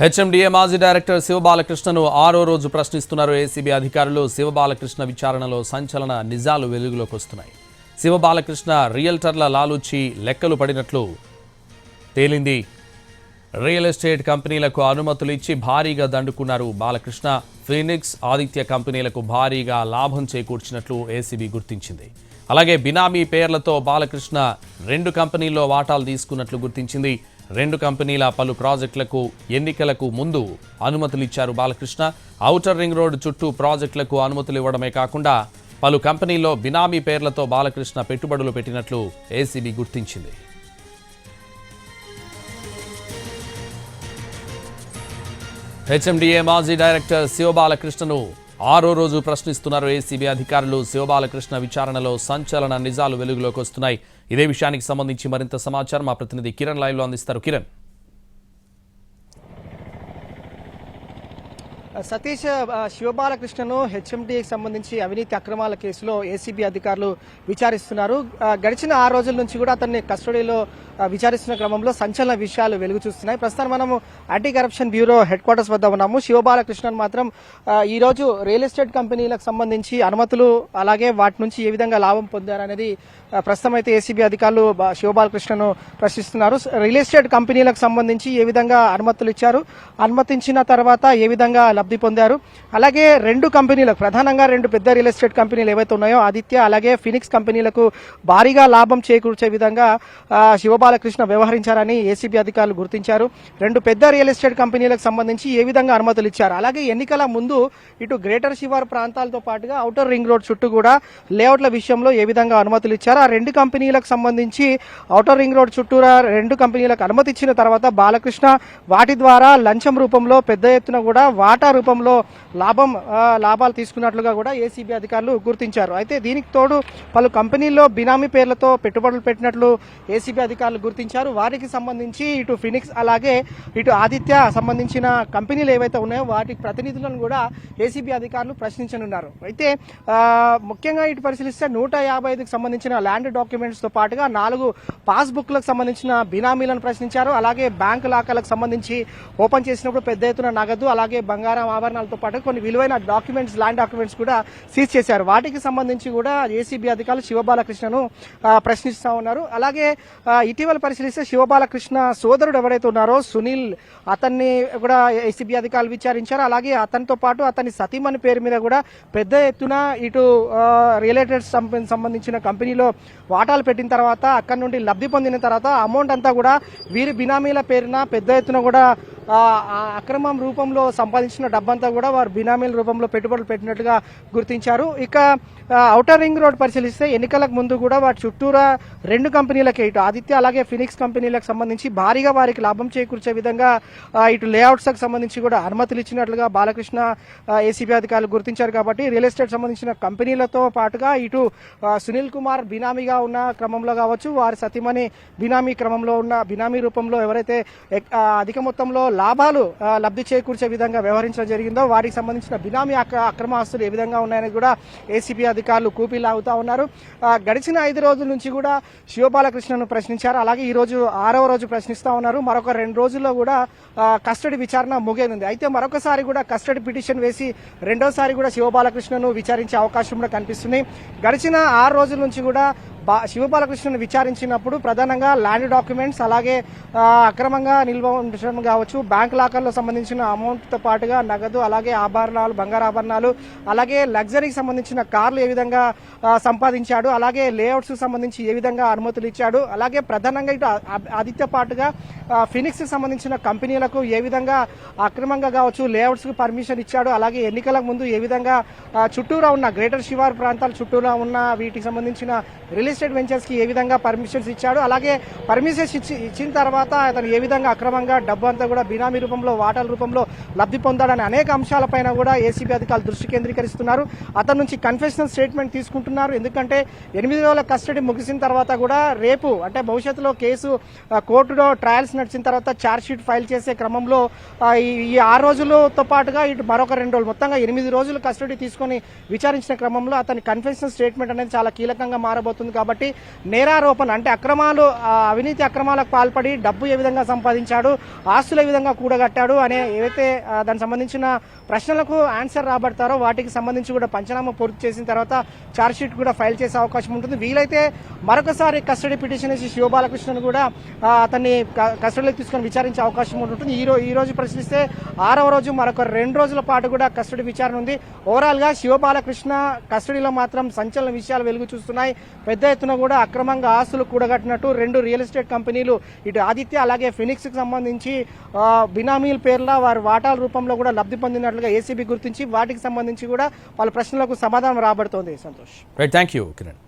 HMDA మాజీ director శివబాలకృష్ణను ఆరో రోజు ప్రశ్నిస్తున్నారు. ఏసీబీ అధికారులు శివబాలకృష్ణ విచారణలో సంచలన నిజాలు వెలుగులోకి వస్తున్నాయి. శివబాలకృష్ణ రియల్టర్ల లాలూచి లెక్కలు పడినట్లు తేలింది. రియల్ ఎస్టేట్ కంపెనీలకు అనుమతులు ఇచ్చి భారీగా దండుకున్నారు బాలకృష్ణ. ఫీనిక్స్ ఆదిత్య కంపెనీలకు భారీగా లాభం చేకూర్చినట్లు ఏసీబీ గుర్తించింది. అలాగే బినామీ పేర్లతో బాలకృష్ణ రెండు కంపెనీల్లో వాటాలు తీసుకున్నట్లు గుర్తించింది. రెండు కంపెనీల పలు ప్రాజెక్టులకు ఎన్నికలకు ముందు అనుమతులు ఇచ్చారు బాలకృష్ణ. ఔటర్ రింగ్ రోడ్ చుట్టూ ప్రాజెక్టులకు అనుమతులు ఇవ్వడమే కాకుండా పలు కంపెనీల్లో బినామీ పేర్లతో బాలకృష్ణ పెట్టుబడులు పెట్టినట్లు ఏసీబీ గుర్తించింది. హెచ్ఎండిఏ మాజీ డైరెక్టర్ శివబాలకృష్ణను ఆరో రోజు ప్రశ్నిస్తున్నారు ఏసీబీ అధికారులు. శివబాలకృష్ణ విచారణలో సంచలన నిజాలు వెలుగులోకి వస్తున్నాయి. ఇదే విషయానికి సంబంధించి మరింత సమాచారం మా ప్రతినిధి కిరణ్ లైవ్లో అందిస్తారు. కిరణ్. సతీష్ శివబాలకృష్ణను హెచ్ఎండికి సంబంధించి అవినీతి అక్రమాల కేసులో ఏసీబీ అధికారులు విచారిస్తున్నారు. గడిచిన ఆరు రోజుల నుంచి కూడా అతన్ని కస్టడీలో విచారిస్తున్న క్రమంలో సంచలన విషయాలు వెలుగు చూస్తున్నాయి ప్రస్తుతం మనము anti corruption bureau headquarters వద్ద ఉన్నాము. శివబాలకృష్ణన్ మాత్రం ఈ రోజు రియల్ ఎస్టేట్ కంపెనీలకు సంబంధించి అనుమతులు అలాగే వాటి నుంచి ఏ విధంగా లాభం పొందారనేది ప్రస్తుతం అయితే ఏసీబీ అధికారులు శివబాలకృష్ణను ప్రశ్నిస్తున్నారు. రియల్ ఎస్టేట్ కంపెనీలకు సంబంధించి ఏ విధంగా అనుమతులు ఇచ్చారు? అనుమతించిన తర్వాత ఏ విధంగా లబ్ధి పొందారు? అలాగే రెండు కంపెనీలకు ప్రధానంగా రెండు పెద్ద రియల్ ఎస్టేట్ కంపెనీలు ఏవైతే ఉన్నాయో ఆదిత్య అలాగే ఫినిక్స్ కంపెనీలకు భారీగా లాభం చేకూర్చే విధంగా శివబాలకృష్ణ వ్యవహరించారని ఏసీబీ అధికారులు గుర్తించారు. రెండు పెద్ద రియల్ ఎస్టేట్ కంపెనీలకు సంబంధించి ఏ విధంగా అనుమతులు ఇచ్చారు? అలాగే ఎన్నికల ముందు ఇటు గ్రేటర్ శివారు ప్రాంతాలతో పాటుగా ఔటర్ రింగ్ రోడ్ చుట్టూ కూడా లేఅవుట్ల విషయంలో ఏ విధంగా అనుమతులు ఇచ్చారు? ఆ రెండు కంపెనీలకు సంబంధించి ఔటర్ రింగ్ రోడ్ చుట్టూరా రెండు కంపెనీలకు అనుమతి ఇచ్చిన తర్వాత బాలకృష్ణ వాటి ద్వారా లంచం రూపంలో పెద్ద ఎత్తున కూడా వాటా రూపంలో లాభం లాభాలు తీసుకున్నట్లుగా కూడా ఏసీబీ అధికారులు గుర్తించారు. అయితే దీనికి తోడు పలు కంపెనీల్లో బినామీ పేర్లతో పెట్టుబడులు పెట్టినట్లు ఏసీబీ అధికారులు గుర్తించారు. వారికి సంబంధించి ఇటు ఫినిక్స్ అలాగే ఇటు ఆదిత్య సంబంధించిన కంపెనీలు ఏవైతే ఉన్నాయో వాటి ప్రతినిధులను కూడా ఏసీబీ అధికారులు ప్రశ్నించనున్నారు. అయితే ముఖ్యంగా ఇటు పరిశీలిస్తే నూట యాభై ఐదుకు సంబంధించిన ల్యాండ్ డాక్యుమెంట్స్తో పాటుగా నాలుగు పాస్బుక్లకు సంబంధించిన బినామీలను ప్రశ్నించారు. అలాగే బ్యాంక్ లాకర్లకు సంబంధించి ఓపెన్ చేసినప్పుడు పెద్ద ఎత్తున నగదు అలాగే బంగారం ఆభరణాలతో పాటు కొన్ని విలువైన డాక్యుమెంట్స్ ల్యాండ్ డాక్యుమెంట్స్ కూడా సీజ్ చేశారు. వాటికి సంబంధించి కూడా ఏసీబీ అధికారులు శివబాలకృష్ణను ప్రశ్నిస్తూ ప్రశ్నిస్తా ఉన్నారు. అలాగే ఇటీవల పరిశీలిస్తే శివబాలకృష్ణ సోదరుడు ఎవరైతే ఉన్నారో సునీల్ అతన్ని కూడా ఏసీబీ అధికారులు విచారించారు. అలాగే అతనితో పాటు అతని సతీమణి పేరు మీద కూడా పెద్ద ఎత్తున ఇటు రియలేటెడ్ సంబంధించిన కంపెనీలో వాటాలు పెట్టిన తర్వాత అక్కడ నుండి లబ్ధి పొందిన తర్వాత అమౌంట్ అంతా కూడా వీరి బినామీల పేరున పెద్ద ఎత్తున కూడా అక్రమం రూపంలో సంపాదించిన డబ్బంతా కూడా వారు బినామీల రూపంలో పెట్టుబడులు పెట్టినట్టుగా గుర్తించారు. ఇక ఆ, ఔటర్ రింగ్ రోడ్ పరిశీలిస్తే ఎన్నికలకు ముందు కూడా వాటి చుట్టూరా రెండు కంపెనీలకే ఇటు ఆదిత్య అలాగే ఫినిక్స్ కంపెనీలకు సంబంధించి భారీగా వారికి లాభం చేకూర్చే విధంగా ఇటు లేఅవుట్స్కి సంబంధించి కూడా అనుమతులు ఇచ్చినట్లుగా బాలకృష్ణ ఏసీబీ అధికారులు గుర్తించారు కాబట్టి రియల్ ఎస్టేట్ సంబంధించిన కంపెనీలతో పాటుగా ఇటు సునీల్ కుమార్ బినామీగా ఉన్న క్రమంలో కావచ్చు వారి సతీమణి బినామీ క్రమంలో ఉన్న బినామీ రూపంలో ఎవరైతే ఎక్- అధిక మొత్తంలో లాభాలు లబ్ధి చేకూర్చే విధంగా వ్యవహరించడం జరిగిందో వాటికి సంబంధించిన బినామీ అక్రమ ఆస్తులు ఏ విధంగా ఉన్నాయని కూడా ఏసీబీ అధికారులు కూపీలాగుతా ఉన్నారు. గడిచిన ఐదు రోజుల నుంచి కూడా శివబాలకృష్ణను ప్రశ్నించారు. అలాగే ఈ రోజు ఆరవ రోజు ప్రశ్నిస్తూ ఉన్నారు. మరొక రెండు రోజుల్లో కూడా కస్టడీ విచారణ ముగియనుంది. అయితే మరొకసారి కూడా కస్టడీ పిటిషన్ వేసి రెండోసారి కూడా శివబాలకృష్ణను విచారించే అవకాశం కూడా కనిపిస్తుంది. గడిచిన ఆరు రోజుల నుంచి కూడా శివబాలకృష్ణను విచారించినప్పుడు ప్రధానంగా ల్యాండ్ డాక్యుమెంట్స్ అలాగే అక్రమంగా నిల్వ ఉండటం కావచ్చు బ్యాంక్ లాకర్లో సంబంధించిన అమౌంట్తో పాటుగా నగదు అలాగే ఆభరణాలు బంగారు ఆభరణాలు అలాగే లగ్జరీకి సంబంధించిన కార్లు ఏ విధంగా సంపాదించాడు అలాగే లేఅవుట్స్కి సంబంధించి ఏ విధంగా అనుమతులు ఇచ్చాడు అలాగే ప్రధానంగా ఇటు ఆదిత్య పాటుగా ఫినిక్స్ సంబంధించిన కంపెనీలకు ఏ విధంగా అక్రమంగా కావచ్చు లేఅవుట్స్కి పర్మిషన్ ఇచ్చాడు అలాగే ఎన్నికలకు ముందు ఏ విధంగా చుట్టూరా ఉన్న గ్రేటర్ శివార్ ప్రాంతాలు చుట్టూరా ఉన్న వీటికి సంబంధించిన రిలీజ్ ఎస్టేట్ వెంచర్స్కి ఏ విధంగా పర్మిషన్స్ ఇచ్చాడు అలాగే పర్మిషన్స్ ఇచ్చి ఇచ్చిన తర్వాత అతను ఏ విధంగా అక్రమంగా డబ్బు అంతా కూడా బినామీ రూపంలో వాటాల రూపంలో లబ్ధి పొందాడని అనేక అంశాలపైన కూడా ఏసీబీ అధికారులు దృష్టి కేంద్రీకరిస్తున్నారు. అతని నుంచి కన్ఫెషనల్ స్టేట్మెంట్ తీసుకుంటున్నారు. ఎందుకంటే ఎనిమిది రోజుల కస్టడీ ముగిసిన తర్వాత కూడా రేపు అంటే భవిష్యత్తులో కేసు కోర్టులో ట్రయల్స్ నడిచిన తర్వాత ఛార్జ్షీట్ ఫైల్ చేసే క్రమంలో ఈ ఆరు రోజులతో పాటుగా ఇటు మరొక రెండు రోజులు మొత్తంగా ఎనిమిది రోజులు కస్టడీ తీసుకొని విచారించిన క్రమంలో అతని కన్ఫెషనల్ స్టేట్మెంట్ అనేది చాలా కీలకంగా మారబోతుంది కాబట్టి నేరారోపణ అంటే అక్రమాలు అవినీతి అక్రమాలకు పాల్పడి డబ్బు ఏ విధంగా సంపాదించాడు ఆస్తులు ఏ విధంగా కూడగట్టాడు అనే ఏవైతే దానికి సంబంధించిన ప్రశ్నలకు ఆన్సర్ రాబడతారో వాటికి సంబంధించి కూడా పంచనామా పూర్తి చేసిన తర్వాత ఛార్జ్షీట్ కూడా ఫైల్ చేసే అవకాశం ఉంటుంది. వీలైతే మరొకసారి కస్టడీ పిటిషన్ వేసి శివబాలకృష్ణను కూడా అతన్ని కస్టడీలోకి తీసుకొని విచారించే అవకాశం ఉంటుంది. ఈ రోజు ఈ రోజు ప్రశ్నిస్తే ఆరవ రోజు మరొక రెండు రోజుల పాటు కూడా కస్టడీ విచారణ ఉంది. ఓవరాల్గా శివబాలకృష్ణ కస్టడీలో మాత్రం సంచలన విషయాలు వెలుగు చూస్తున్నాయి. పెద్ద ఎత్తున కూడా అక్రమంగా ఆస్తులు కూడగట్టినట్టు రెండు రియల్ ఎస్టేట్ కంపెనీలు ఇటు ఆదిత్య అలాగే ఫినిక్స్కి సంబంధించి బినామీల పేర్ల వారి వాటాల రూపంలో కూడా లబ్ధి పొందినట్లుగా ఏసీబీ గుర్తించి వాటికి సంబంధించి కూడా వాళ్ళ ప్రశ్నలకు సమాధానం రాబడుతోంది. Santosh. Right thank you Kiran